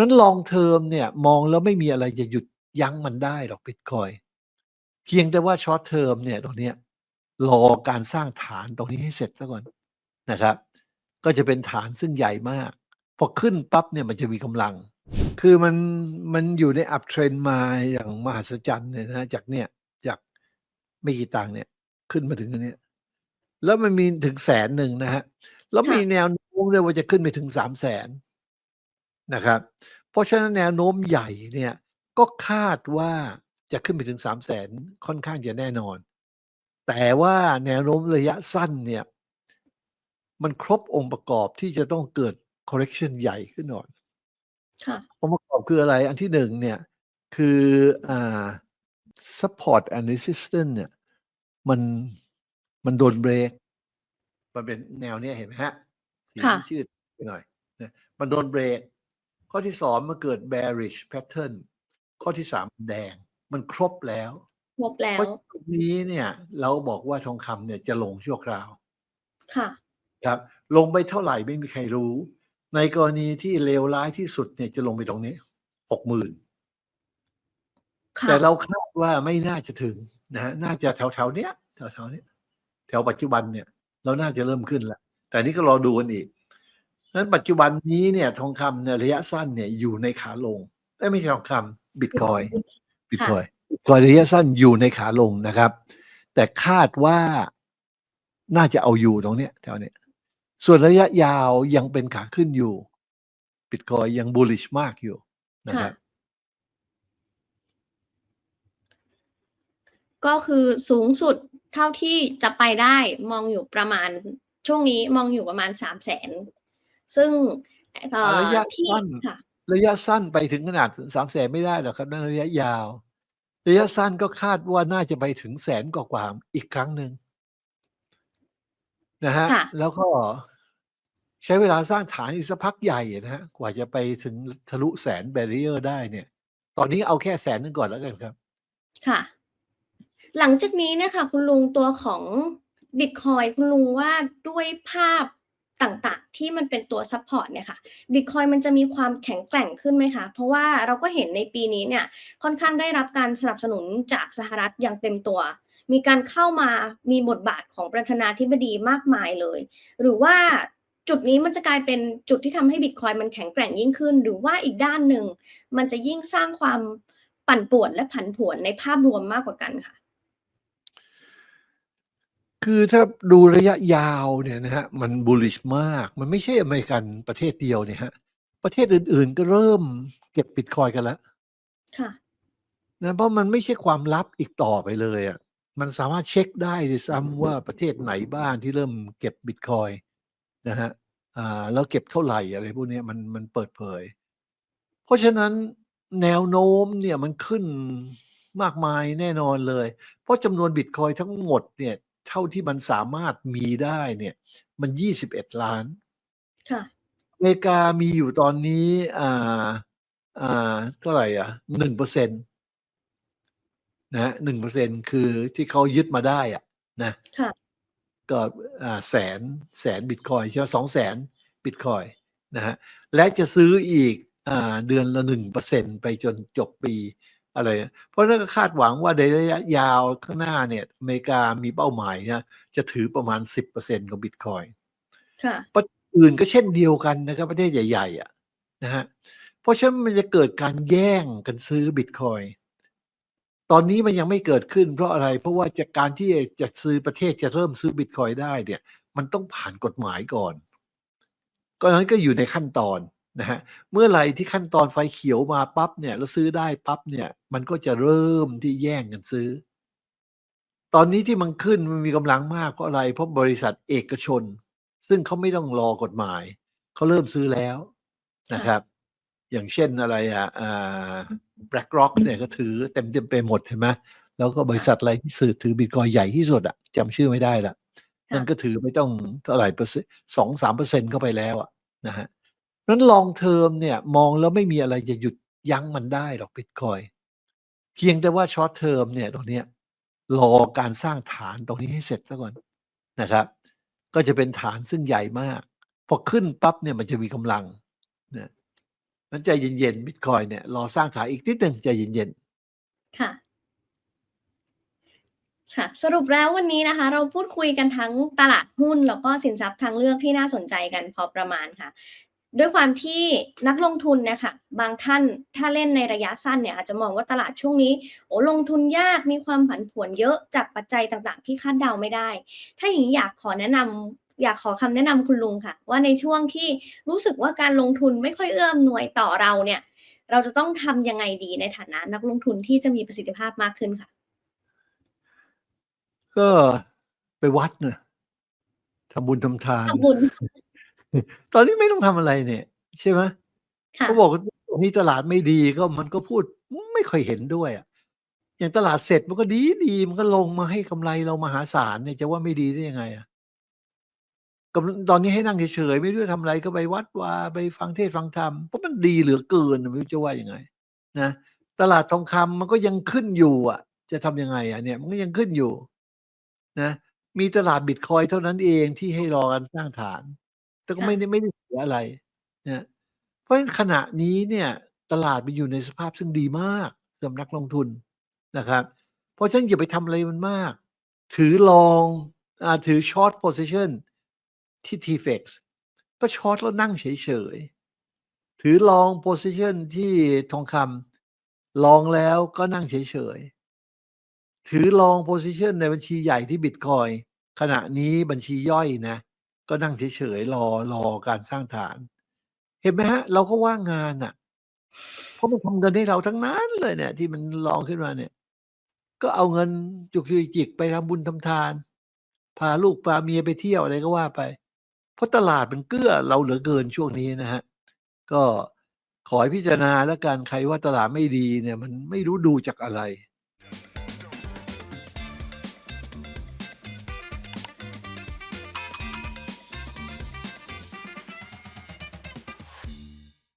นั้นลองเทอมเนี่ยมองแล้วไม่มีอะไรจะหยุดยั้งมันได้หรอกบิตคอยเพียงแต่ว่าช็อตเทอมเนี่ยตรงเนี้ยรอการสร้างฐานตรงนี้ให้เสร็จซะก่อนนะครับ ก็จะเป็นฐานซึ่งใหญ่มาก พอขึ้นปั๊บเนี่ยมันจะมีกำลัง คือมันมันอยู่ในอัพเทรนมาอย่างมหัศจรรย์เนี่ยนะจากเนี่ยจากไม่กี่ตังค์เนี่ยขึ้นมาถึงอันเนี้ยแล้วมันมีถึงแสนหนึ่งนะฮะแล้วมีค่ะแนวโน้มด้วยว่าจะขึ้นไปถึงสามแสน นะครับ เพราะฉะนั้นแนวโน้มใหญ่เนี่ยก็คาดว่าจะขึ้นไปถึงสามแสนค่อนข้างจะแน่นอน แต่ว่าแนวโน้มระยะสั้นเนี่ยมันครบองค์ประกอบที่จะต้องเกิด correction ใหญ่ขึ้นหน่อยค่ะองค์ประกอบคืออะไร อันที่หนึ่งเนี่ยคืออ่า support and resistance เนี่ยมันมันโดนเบรก มันเป็นแนวเนี้ยเห็นไหมฮะ สีค่ะมันชืดไปหน่อยนะมันโดนเบรก ข้อที่สองมันเกิด bearish pattern ข้อที่สามมันแดง มันครบแล้วครบแล้เพวราะจุดนี้เนี่ย เราบอกว่าทองคำเนี่ยจะลงชั่วคราว ค่ะ ครับ ลงไปเท่าไหร่ไม่มีใครรู้ ในกรณีที่เลวร้ายที่สุดเนี่ยจะลงไปตรงนี้หกหมื่นค่ะแต่เราคาดว่าไม่น่าจะถึงนะฮะน่าจะแถวแถวๆเนี้ยแถวแถวๆเนี้ยแถวปัจจุบันเนี่ย เราน่าจะเริ่มขึ้นแล้วแต่นี่ก็รอดูกันอีก นั้นปัจจุบันนี้เนี่ยทองคำเนี่ยระยะสั้นเนี่ยอยู่ในขาลงแต่ไม่ใช่ทองคำบิตคอยบิตคอยบิตคอยระยะสั้นอยู่ในขาลงนะครับ แต่คาดว่าน่าจะเอาอยู่ตรงเนี้ยแถวเนี้ยส่วนระยะยาวยังเป็นขาขึ้นอยู่บิตคอยยัง bullish มากอยู่นะครับก็คือสูงสุดเท่าที่จะไปได้มองอยู่ประมาณช่วงนี้มองอยู่ประมาณสามแสน ซึ่งเอ่อระยะที่สั้นค่ะระยะสั้นไปถึงขนาดสามแสนไม่ได้หรอกครับนั่นระยะยาว ระยะสั้นก็คาดว่าน่าจะไปถึงแสนกว่าๆอีกครั้งหนึ่งนะฮะค่ะแล้วก็ใช้เวลาสร้างฐานอีกสักพักใหญ่นะฮะกว่าจะไปถึงทะลุแสนแบร r เออร์ได้เนี่ย ตอนนี้เอาแค่แสนหนึงก่อนแล้วกันครับ ค่ะ หลังจากนี้เนี่ยค่ะ คุณลุงตัวของบิตคอยคุณลุงว่าด้วยภาพ ต่างๆ ที่มันเป็นตัวซัพพอร์ตเนี่ยค่ะบิตคอยมันจะมีความแข็งแกร่งขึ้นไหมคะเพราะว่าเราก็เห็นในปีนี้เนี่ยค่อนข้างได้รับการสนับสนุนจากสหรัฐอย่างเต็มตัว มีการเข้ามามีบทบาทของประธานาธิบดีมากมายเลย หรือว่าจุดนี้มันจะกลายเป็นจุดที่ทำให้บิตคอยมันแข็งแกร่งยิ่งขึ้น หรือว่าอีกด้านหนึ่ง มันจะยิ่งสร้างความปั่นป่วนและผันผวนในภาพรวมมากกว่ากันค่ะ คือถ้าดูระยะยาวเนี่ยนะฮะมัน bullish มาก มันไม่ใช่อเมริกันประเทศเดียวเนี่ยฮะ ประเทศอื่นๆก็เริ่มเก็บบิตคอยกันแล้วค่ะนะเพราะมันไม่ใช่ความลับอีกต่อไปเลยอะมันสามารถเช็คได้ด้วยซ้ำว่าประเทศไหนบ้างที่เริ่มเก็บบิตคอยนะฮะอ่าแล้วเก็บเท่าไหร่อะไรพวกเนี้ยมันมันเปิดเผย เพราะฉะนั้นแนวโน้มเนี่ยมันขึ้นมากมายแน่นอนเลย เพราะจำนวนบิตคอยทั้งหมดเนี่ย เท่าที่มันสามารถมีได้เนี่ย มัน21ล้านค่ะอเมริกามีอยู่ตอนนี้ อ่า อ่าเท่าไหร่อะหนึ่งเปอร์เซ็นตนะหนึ่งเปอร์เซ็นคือที่เขายึดมาได้อะ นะค่ะก็อ่าแสนแสนบิตคอยใช่ไหมสองแสนบิตคอยนะฮะและจะซื้ออีกอ่าเดือนละหนึ่งเปอร์เซ็นไปจนจบปี อะไร เพราะนั่นก็คาดหวังว่าในระยะยาวข้างหน้าเนี่ยอเมริกามีเป้าหมายนะจะถือประมาณสิบเปอร์เซ็นของบิตคอยค่ะประเทศอื่นก็เช่นเดียวกันนะครับ ประเทศใหญ่ ๆ อะนะฮะเพราะฉะนั้นมันจะเกิดการแย่งกันซื้อบิตคอยตอนนี้มันยังไม่เกิดขึ้นเพราะอะไร เพราะว่าจากการที่จะซื้อประเทศจะเริ่มซื้อบิตคอยได้เนี่ย มันต้องผ่านกฎหมายก่อนก็นั้นก็อยู่ในขั้นตอน นะฮะเมื่อไหร่ที่ขั้นตอนไฟเขียวมาปั๊บเนี่ยแล้วซื้อได้ปั๊บเนี่ย มันก็จะเริ่มที่แย่งกันซื้อ ตอนนี้ที่มันขึ้นมันมีกำลังมากเพราะอะไรเพราะบริษัทเอกชน ซึ่งเขาไม่ต้องรอกฎหมายเขาเริ่มซื้อแล้วนะครับ อย่างเช่นอะไรอะอ่า BlackRock เนี่ยก็ถือเต็มเต็มๆไปหมดเห็นไหมแล้วก็บริษัทอะไรที่ซื้อถือบิตคอยใหญ่ที่สุดอะจำชื่อไม่ได้ละค่ะนั่นก็ถือไม่ต้องเท่าไหร่เปอร์เซ็นต์สองสามเปอร์เซ็นเข้าไปแล้วอะนะฮะ นั้นลองเทอมเนี่ยมองแล้วไม่มีอะไรจะหยุดยั้งมันได้หรอกบิตคอยเพียงแต่ว่าช็อตเทอมเนี่ยตรงนี้รอการสร้างฐานตรงนี้ให้เสร็จซะก่อนนะครับ ก็จะเป็นฐานซึ่งใหญ่มาก พอขึ้นปั๊บเนี่ยมันจะมีกำลังนะมันใจเย็นๆบิตคอยเนี่ยรอสร้างฐานอีกนิดหนึ่งใจเย็นๆค่ะค่ะสรุปแล้ววันนี้นะคะ เราพูดคุยกันทั้งตลาดหุ้นแล้วก็สินทรัพย์ทางเลือกที่น่าสนใจกันพอประมาณค่ะ ด้วยความที่นักลงทุนเนะคะบางท่านถ้าเล่นในระยะสั้นเนี่ยอาจจะมองว่าตลาดช่วงนี้โอ้ลงทุนยากมีความผันผวนเยอะจากปัจจัยต่างๆ ที่คาดเดาไม่ได้ ถ้าอย่างนี้อยากขอแนะนำอยากขอคำแนะนำคุณลุงค่ะ ว่าในช่วงที่รู้สึกว่าการลงทุนไม่ค่อยเอื้อมหน่วยต่อเราเนี่ยเราจะต้องทำยังไงดีในฐานะนักลงทุนที่จะมีประสิทธิภาพมากขึ้นค่ะๆก็ไปวัดเนะทำบุญทำทานทำบุญ ตอนนี้ไม่ต้องทำอะไรเนี่ย ใช่ไหมค่ะ เขาบอกว่าตรงนี้ตลาดไม่ดีก็มันก็พูดไม่ค่อยเห็นด้วยอะอย่างตลาดเสร็จมันก็ดีดีมันก็ลงมาให้กำไรเรามหาศาลเนี่ยจะว่าไม่ดีได้ยังไงอะกำตอนนี้ให้นั่งเฉยๆไม่รู้จะทำอะไรก็ไปวัดวาไปฟังเทศน์ฟังธรรมเพราะมันดีเหลือเกินไม่รู้จะว่ายังไง นะตลาดทองคำมันก็ยังขึ้นอยู่อะ จะทำยังไงอะเนี่ย มันก็ยังขึ้นอยู่ นะ มีตลาดบิตคอยเท่านั้นเองที่ให้รอกันสร้างฐาน แต่ก็ค่ะไม่ได้ ไม่ได้เสียอะไรนะ เพราะฉะนั้นขณะนี้เนี่ย ตลาดมันอยู่ในสภาพซึ่งดีมากสำหรับนักลงทุนนะครับ เพราะฉะนั้นอย่าไปทำอะไรมันมาก ถือลอง อ่า ถือช็อตโพซิชันที่ TFX ก็ช็อตแล้วนั่งเฉย ๆ ถือลองโพซิชันที่ทองคำลองแล้วก็นั่งเฉย ๆ ถือลองโพซิชันในบัญชีใหญ่ที่บิตคอยขณะนี้บัญชีย่อยนะ ก็นั่งเฉยๆรอรอการสร้างฐาน เห็นไหมฮะ เราก็ว่างงานอะเพราะมันทำเงินให้เราทั้งนั้นเลยเนี่ย ที่มันลองขึ้นมาเนี่ย ก็เอาเงินจุกจิกไปทำบุญทำทาน พาลูกพาเมียไปเที่ยวอะไรก็ว่าไป เพราะตลาดมันเกื้อเราเหลือเกินช่วงนี้นะฮะ ก็ขอให้พิจารณาแล้วกันใครว่าตลาดไม่ดีเนี่ย มันไม่รู้ดูจากอะไร